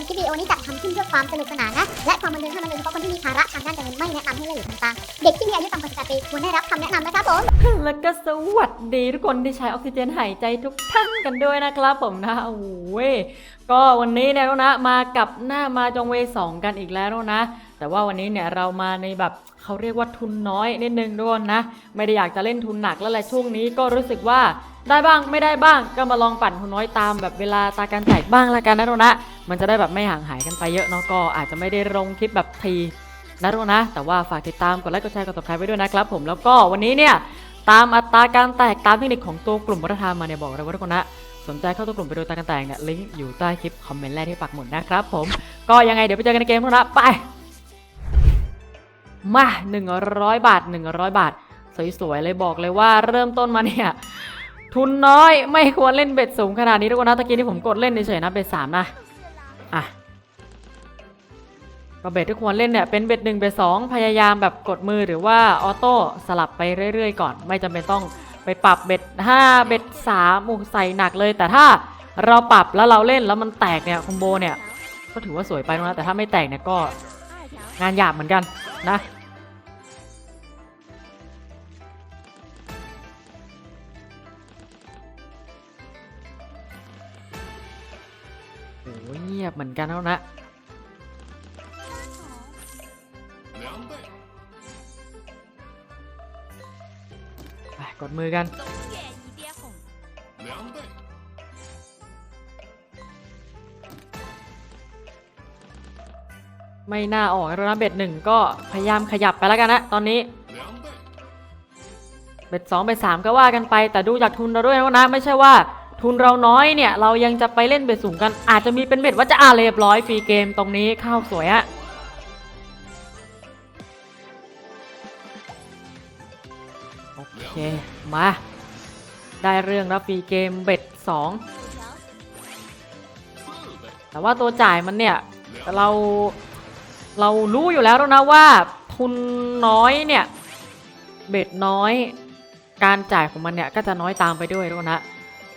มคลิปวิดีโอนี้จัดทำขึ้นเพื่อความสนุกสนานนะ และความบันเทิงเท่านั้นโดยเฉพาะคนที่มีภาระทางด้านการเงินไม่แนะนำให้เล่นหรือทำตามเด็กที่มีอายุต่ำกว่า18ปีควรได้รับคำแนะนำนะครับผม แล้วก็สวัสดีทุกคนที่ใช้ออกซิเจนหายใจทุกท่านกันด้วยนะครับผมนะโอ้โหยก็วันนี้เนี่ยนะมากับหน้ามาจงเวสองกันอีกแล้วนะ แต่ว่าวันนี้เนี่ยเรามาในแบบเขาเรียกว่าทุนน้อยนิดนึงทุกคนนะ ไม่ได้อยากจะเล่นทุนหนักแล้วแหละช่วงนี้ก็รู้สึกว่า ได้บ้างไม่ได้บ้างก็มาลองปั่นทุนน้อยตามแบบเวลาตาการแตกบ้างละกันนะทุกนะ มันจะได้แบบไม่ห่างหายกันไปเยอะเนาะก็อาจจะไม่ได้ลงคลิปแบบทีนะทุกนนะ แต่ว่าฝากติดตามกดไลค์กดแชร์กดติดตามไว้ด้วยนะครับผมแล้วก็วันนี้เนี่ยตามอัตราการแตกตามเทคนิคของตัวกลุ่มวัฒนธรรมมาเนี่ยบอกเลยว่าทุกคนนะสนใจเข้าตัวกลุ่มไปดูตาการแตกเนี่ยลิงก์อยู่ใต้คลิปคอมเมนต์แรกที่ปักหมุดนะครับผมก็ยังไงเดี๋ยวไปเจอกันในเกมทุกคนนะไปมา100 บาท 100 บาทสวยๆเลยบอกเลยว่าเริ่มต้นมาเนี่ย ทุนน้อยไม่ควรเล่นเบ็ดสูงขนาดนี้ทุกคนนะตะกี้ที่ผมกดเล่นเฉยๆนะเบ็ดสามนะอะก็เบ็ดที่ควรเล่นเนี่ยเป็นเบ็ดหนึ่งเบ็ดสองพยายามแบบกดมือหรือว่าออโต้สลับไปเรื่อยๆ ก่อน ไม่จำเป็นต้องไปปรับเบ็ดห้าเบ็ดสามโอ้ใส่หนักเลย แต่ถ้าเราปรับแล้วเราเล่นแล้วมันแตกเนี่ยคอมโบเนี่ยก็ถือว่าสวยไปนะแต่ถ้าไม่แตกเนี่ยก็งานหยาบเหมือนกันนะ เงียบเหมือนกันแล้วนะไปกดมือกันไม่น่าออกแล้วนะเบ็ดหนึ่งก็พยายามขยับไปแล้วกันนะตอนนี้ เบ็ดสองเบ็ดสามก็ว่ากันไป แต่ดูจากทุนเราด้วยนะ ไม่ใช่ว่า ทุนเราน้อยเนี่ยเรายังจะไปเล่นเบ็ดสูงกัน อาจจะมีเป็นเบ็ดว่าจะอาเรียบร้อยฟรีเกมตรงนี้ข้าวสวยอะโอเค มา ได้เรื่องแล้วฟรีเกมเบ็ดสอง，แต่ว่าตัวจ่ายมันเนี่ยเราเรารู้อยู่แล้วนะว่าทุนน้อยเนี่ยเบ็ดน้อย การจ่ายของมันเนี่ยก็จะน้อยตามไปด้วยทุกคนนะ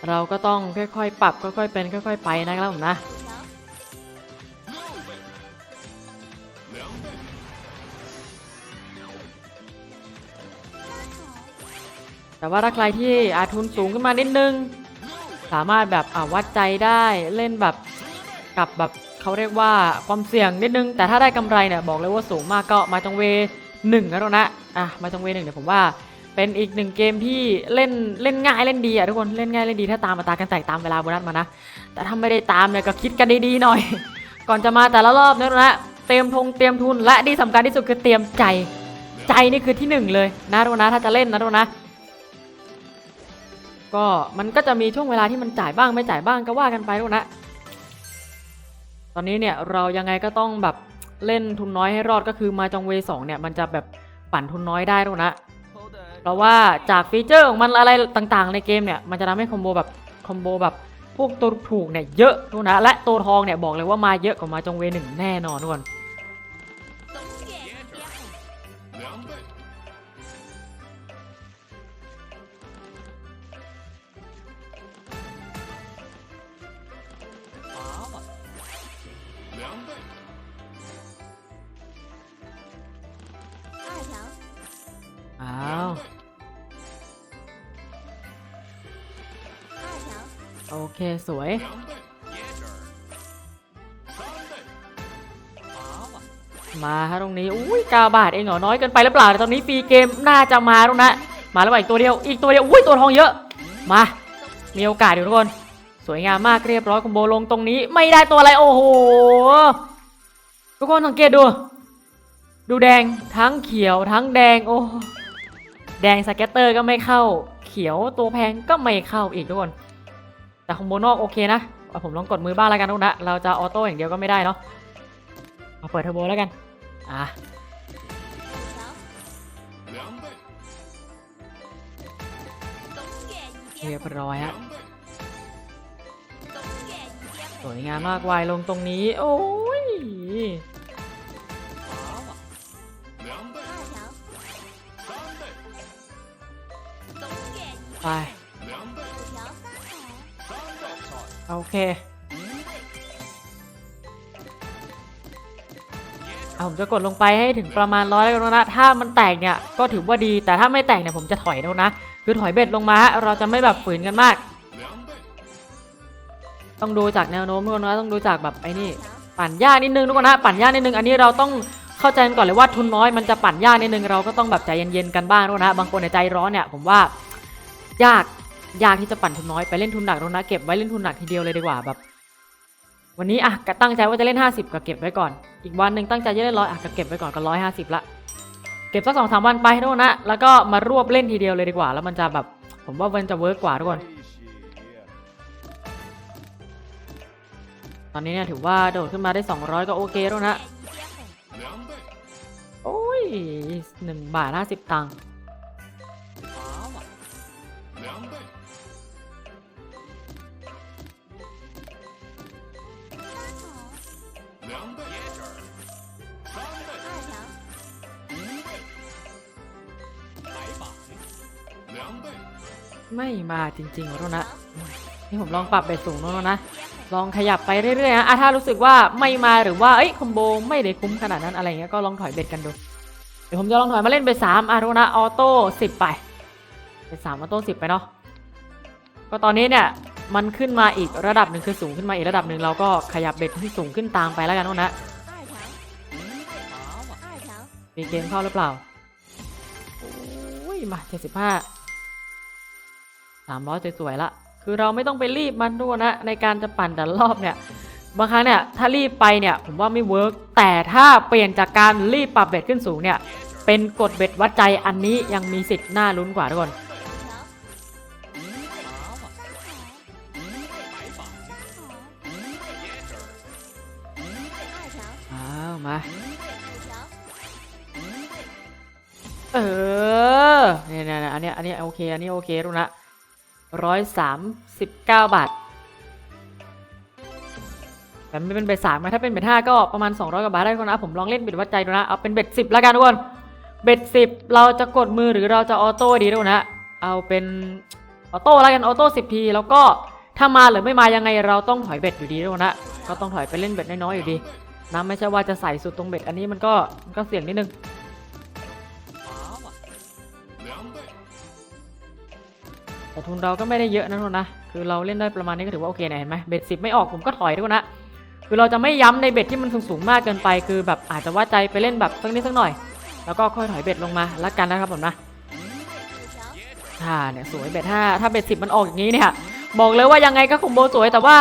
เราก็ต้องค่อยๆ ปรับค่อยๆ เป็นค่อย ๆ ไปนะครับผมนะแต่ว่าถ้าใครที่อาทุนสูงขึ้นมานิดนึง สามารถแบบวัดใจได้เล่นแบบกับแบบเขาเรียกว่าความเสี่ยงนิดนึง แต่ถ้าได้กำไรเนี่ยบอกเลยว่าสูงมากก็มาจังเวหนึ่งแล้วนะอะมาจังเวหนึ่งเดี๋ยวผมว่า เป็นอีกหนึ่งเกมที่เล่นเล่นง่ายเล่นดีอะทุกคนเล่นง่ายเล่นดีถ้าตามมาตากันแตกตามเวลาโบนัสมานะ แต่ถ้าไม่ได้ตามเนี่ยก็คิดกันดีๆหน่อย ก่อนจะมาแต่ละรอบนะนะเตรียมทงเตรียมทุนและที่สำคัญที่สุดคือเตรียมใจ ใจนี่คือที่หนึ่งเลยนะทุกคนนะถ้าจะเล่นนะทุกคนนะก็มันก็จะมีช่วงเวลาที่มันจ่ายบ้างไม่จ่ายบ้างก็ว่ากันไปทุกคนนะ ตอนนี้เนี่ยเรายังไงก็ต้องแบบเล่นทุนน้อยให้รอดก็คือมาจองเวสองเนี่ยมันจะแบบปั่นทุนน้อยได้ทุกคนนะ เพราะว่าจากฟีเจอร์ของมันอะไรต่างๆ ในเกมเนี่ย มันจะทำให้คอมโบแบบคอมโบแบบพวกตัวถูกเนี่ยเยอะทุกนะ และตัวทองเนี่ยบอกเลยว่ามาเยอะกว่ามาจงเวหนึ่งแน่นอนทุกคน โอเคสวย มาฮะตรงนี้อุ้ยกาบาทเองเหรอน้อยเกินไปหรือเปล่าตอนนี้ฟรีเกมน่าจะมาแล้วนะมาแล้วอีกตัวเดียวอีกตัวเดียวอุ้ยตัวทองเยอะ มา มีโอกาสอยู่ทุกคนสวยงามมากเรียบร้อยคุมโบลงตรงนี้ ไม่ได้ตัวอะไรโอ้โหทุกคนสังเกตดู ดูแดงทั้งเขียวทั้งแดงโอ้แดงสเก็ตเตอร์ก็ไม่เข้า เขียวตัวแพงก็ไม่เข้าอีกทุกคน แต่คอมโบนอกโอเคนะผมลองกดมือบ้างแล้วกันนะเราจะออโต้อย่างเดียวก็ไม่ได้เนาะมาเปิดเทอร์โบแล้วกันอะเรียบร้อยฮะสวยงามมากวายลงตรงนี้ โอ้ยไป โอเค เอาผมจะกดลงไปให้ถึงประมาณร้อยแล้วนะ ถ้ามันแตกเนี่ยก็ถือว่าดี แต่ถ้าไม่แตกเนี่ยผมจะถอยแล้วนะ คือถอยเบ็ดลงมา เราจะไม่แบบฝืนกันมาก，ต้องดูจากแนวโน้มทุกคนนะ ต้องดูจากแบบไอ้นี่ ปั่นยากนิดนึงทุกคนนะ ปั่นยากนิดนึง อันนี้เราต้องเข้าใจกันก่อนเลยว่าทุนน้อยมันจะปั่นยากนิดนึง เราก็ต้องแบบใจเย็นๆกันบ้างทุกคนนะ บางคนเนี่ยใจร้อนเนี่ยผมว่ายาก ยากที่จะปั่นทุนน้อยไปเล่นทุนหนักแล้วนะเก็บไว้เล่นทุนหนักทีเดียวเลยดีกว่าแบบ วันนี้อะก็ตั้งใจว่าจะเล่น 50ก็เก็บไว้ก่อน อีกวันหนึ่งตั้งใจจะเล่นร้อยอะก็เก็บไว้ก่อนก็ร้อยห้าสิบละเก็บสักสองสามวันไปทุกคนนะแล้วก็มารวบเล่นทีเดียวเลยดีกว่า แล้วมันจะแบบ ผมว่ามันจะเวิร์กกว่าทุกคนตอนนี้เนี่ยถือว่าโดดขึ้นมาได้ 200 ก็โอเคแล้วนะ โอ้ยหนึ่งบาทห้าสิบตังค์ ไม่มาจริงๆโนนะนี่ผมลองปรับเบ็สูงโนนะ ลองขยับไปเรื่อยๆนะอะถ้ารู้สึกว่าไม่มาหรือว่าเอ้ยคอมโบไม่ได้คุ้มขนาดนั้นอะไรเงี้ยก็ลองถอยเบ็ดกันดู เดี๋ยวผมจะลองถอยมาเล่นเบ็สามอารุณะออโต้สิบไปเบ็สามออโต้สิบไปเนาะก็ตอนนี้เนี่ยมันขึ้นมาอีกระดับหนึ่งคือสูงขึ้นมาอีกระดับหนึ่งเราก็ขยับเบ็ดที่สูงขึ้นตามไปแล้วกันโนนะมีเกมเข้าหรือเปล่าอุ้ยมาเจ็ดสิบห้า 300 สวยๆละ คือเราไม่ต้องไปรีบมันด้วยนะ ในการจะปั่นแต่รอบเนี่ย บางครั้งเนี่ย ถ้ารีบไปเนี่ย ผมว่าไม่เวิร์กแต่ถ้าเปลี่ยนจากการรีบปรับเบ็ดขึ้นสูงเนี่ย เป็นกดเบ็ดวัดใจอันนี้ยังมีสิทธิ์น่าลุ้นกว่าทุกคนมา เออเนี่ยเนี่ยอันนี้อันนี้โอเค อันนี้โอเครู้นะ ร้อยสามสิบเก้าบาทแต่ไม่เป็นเบ็ดสามนะถ้าเป็นเบ็ดห้าก็ประมาณ 200 กว่าบาทได้คนนะผมลองเล่นเบ็ดวัดใจดูนะ เอาเป็นเบ็ดสิบแล้วกันทุกคนเบ็ดสิบเราจะกดมือหรือเราจะออโต้ดีทุกคนนะ เอาเป็นออโต้แล้วกันออโต้สิบทีแล้วก็ถ้ามาหรือไม่มายังไงเราต้องถอยเบ็ดอยู่ดีทุกคนนะก็ต้องถอยไปเล่นเบ็ดน้อยๆอยู่ดีนะไม่ใช่ว่าจะใส่สุดตรงเบ็ดอันนี้มันก็มันก็เสี่ยงนิดนึง แต่ทุนเราก็ไม่ได้เยอะนะทุกคนนะ คือเราเล่นได้ประมาณนี้ก็ถือว่าโอเคนะเห็นไหมเบ็ดสิบไม่ออกผมก็ถอยทุกคนะคือเราจะไม่ย้ำในเบ็ดที่มันสูงสูงมากเกินไป คือแบบอาจจะว่าใจไปเล่นแบบสักนิดสักหน่อย แล้วก็ค่อยถอยเบ็ดลงมาละกันนะครับผมนะอ่าเนี่ยสวยเบ็ดห้าถ้าเบ็ดสิบมันออกอย่างนี้เนี่ย บอกเลยว่ายังไงก็คงโบสวยแต่ว่า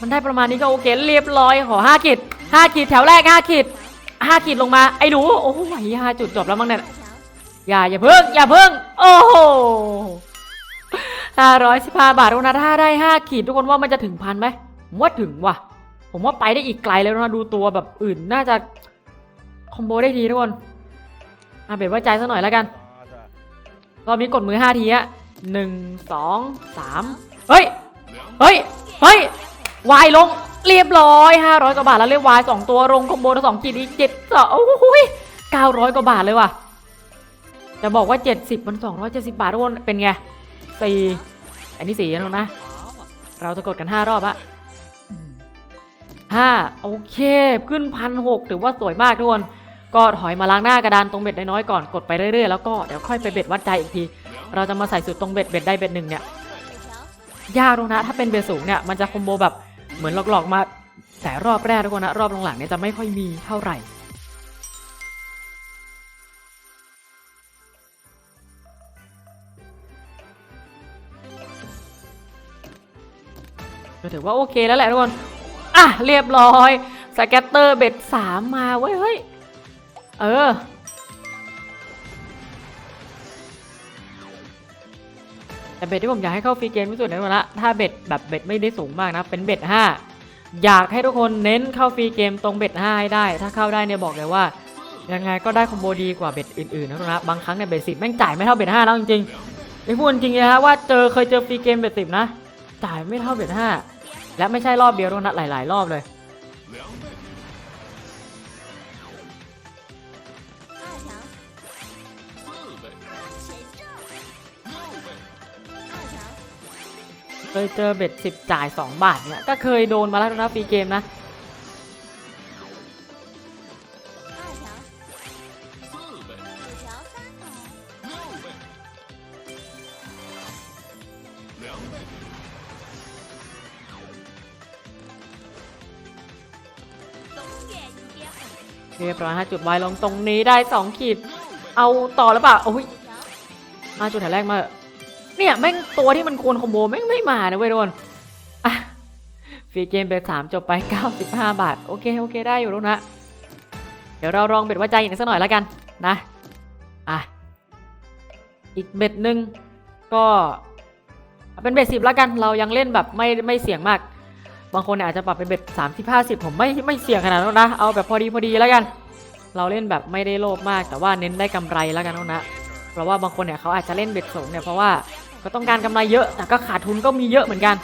มันได้ประมาณนี้ก็โอเคเรียบร้อยขอห้าขีดห้าขีดแถวแรกห้าขีดห้าขีดลงมาไอ้หนูโอ้ยห้าจุดจบแล้วมั้งเนี่ยอย่าอย่าเพิ่งอย่าเพิ่ง โอ้โห ห้าร้อยสิบาบาททุกคนนะถ้าได้ห้าขีดทุกคนว่ามันจะถึงพันไหมผมว่าถึงว่ะ ผมว่าไปได้อีกไกลเลยนะดูตัวแบบอื่นน่าจะคอมโบได้ดีทุกคนอะเบ็ดไว่าใจซะหน่อยแล้วกันรอบนี้กดมือห้าทีอะหนึ่งสองสามเฮ้ย เฮ้ย เฮ้ยวายลงเรียบร้อยห้าร้อยกว่าบาทแล้วเรียกวายสองตัวลงคอมโบทั้งสองขีดอีกเจ็ดสองโอ้โหเก้าร้อยกว่าบาทเลยว่ะจะบอกว่า 70 มัน 270 บาททุกคนเป็นไงสี่ อันนี้สี่แล้วนะ เราจะกดกัน5รอบอะห้าโอเค ขึ้นพันหกถือว่าสวยมากทุกคน ก็ถอยมาล้างหน้ากระดานตรงเบ็ดน้อยๆก่อนกดไปเรื่อยๆแล้วก็เดี๋ยวค่อยไปเบ็ดวัดใจอีกที เราจะมาใส่สุดตรงเบ็ดเบ็ดได้เบ็ดหนึ่งเนี่ย，ยากตรงนะ ถ้าเป็นเบสสูงเนี่ยมันจะคอมโบแบบเหมือนหลอกๆมาแต่รอบแรกทุกคนนะรอบหลังๆเนี่ยจะไม่ค่อยมีเท่าไหร่ ก็ถือว่าโอเคแล้วแหละทุกคน อะ เรียบร้อยสแกตเตอร์เบ็ดสามมาเว้ยเฮ้ย เออ แต่เบ็ดที่ผมอยากให้เข้าฟรีเกมที่สุดในวันละ ถ้าเบ็ดแบบเบ็ดไม่ได้สูงมากนะ เป็นเบ็ดห้าอยากให้ทุกคนเน้นเข้าฟรีเกมตรงเบ็ดห้าให้ได้ ถ้าเข้าได้เนี่ยบอกเลยว่ายังไงก็ได้คอมโบดีกว่าเบ็ดอื่นๆนะทุกคนนะบางครั้งเนี่ยเบ็ดสิบแม่งจ่ายไม่เท่าเบ็ดห้าแล้วจริงๆไม่พูดจริงนะฮะว่าเจอเคยเจอฟรีเกมเบ็ดสิบนะ จ่ายไม่เท่าเบ็ดห้าและไม่ใช่รอบเดียวต้งนัดหลาย ๆ รอบเลย เคยเจอเบ็ดสิบจ่ายสองบาทเนี่ยก็เคยโดนมาแล้วนะฟรีเกมนะ เรียบร้อยฮะจุดไว้ลงตรงนี้ได้2ขีด เอาต่อหรือเปล่าโอ้ยมาจุดแถวแรกมา เนี่ยแม่งตัวที่มันควรคอมโบแม่งไม่มานะเว้ยทุกคนอะฟรีเกมเบสามจบไป95บาท โอเคโอเคได้อยู่แล้วนะ เดี๋ยวเราลองเบ็ดว่าใจอีกสักหน่อยแล้วกันนะ อะ อีกเบ็ดหนึ่งก็เป็นเบ็ดสิบแล้วกัน เรายังเล่นแบบไม่ไม่เสี่ยงมาก บางคนเนี่ยอาจจะปรับเป็นเบ็ดสามสิบห้าสิบผมไม่ไม่เสี่ยงขนาดนั้นนะ เอาแบบพอดีพอดีแล้วกัน เราเล่นแบบไม่ได้โลภมาก แต่ว่าเน้นได้กำไรแล้วกันนะ เพราะว่าบางคนเนี่ยเขาอาจจะเล่นเบ็ดสูงเนี่ยเพราะว่าก็ต้องการกำไรเยอะ แต่ก็ขาดทุนก็มีเยอะเหมือนกัน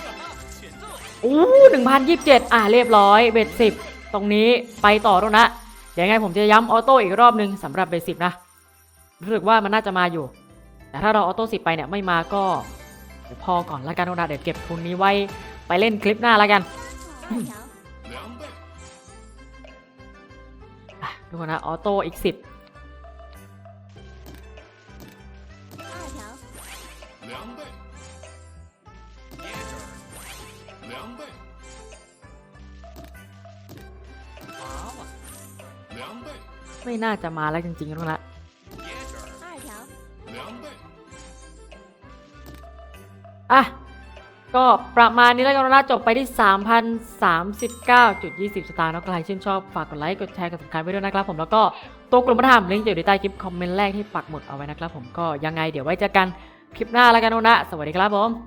อู้หนึ่งพันยี่สิบเจ็ดอะเรียบร้อยเบ็ดสิบตรงนี้ไปต่อแล้วนะยังไงผมจะย้ำออโต้อีกรอบหนึ่งสำหรับเบ็ดสิบนะ รู้สึกว่ามันน่าจะมาอยู่ แต่ถ้าเราออโต้สิบไปเนี่ยไม่มาก็พอก่อนละกันนะเดี๋ยวเก็บทุนนี้ไว้ ไปเล่นคลิปหน้าแล้วกันดูนะออโต้อีกสิบไม่น่าจะมาแล้วจริงๆทุกละอะ ก็ประมาณนี้แล้วกันนะจบไปที่ 3,039.20 สตางค์นะใครชื่นชอบฝากกดไลค์กดแชร์กดสำคัญไว้ด้วยนะครับผมแล้วก็ตัวกลุ่มประธานลิงก์จะอยู่ในใต้คลิปคอมเมนต์แรกที่ปักหมุดเอาไว้นะครับผมก็ยังไงเดี๋ยวไว้เจอกันคลิปหน้าแล้วกันนะ สวัสดีครับผม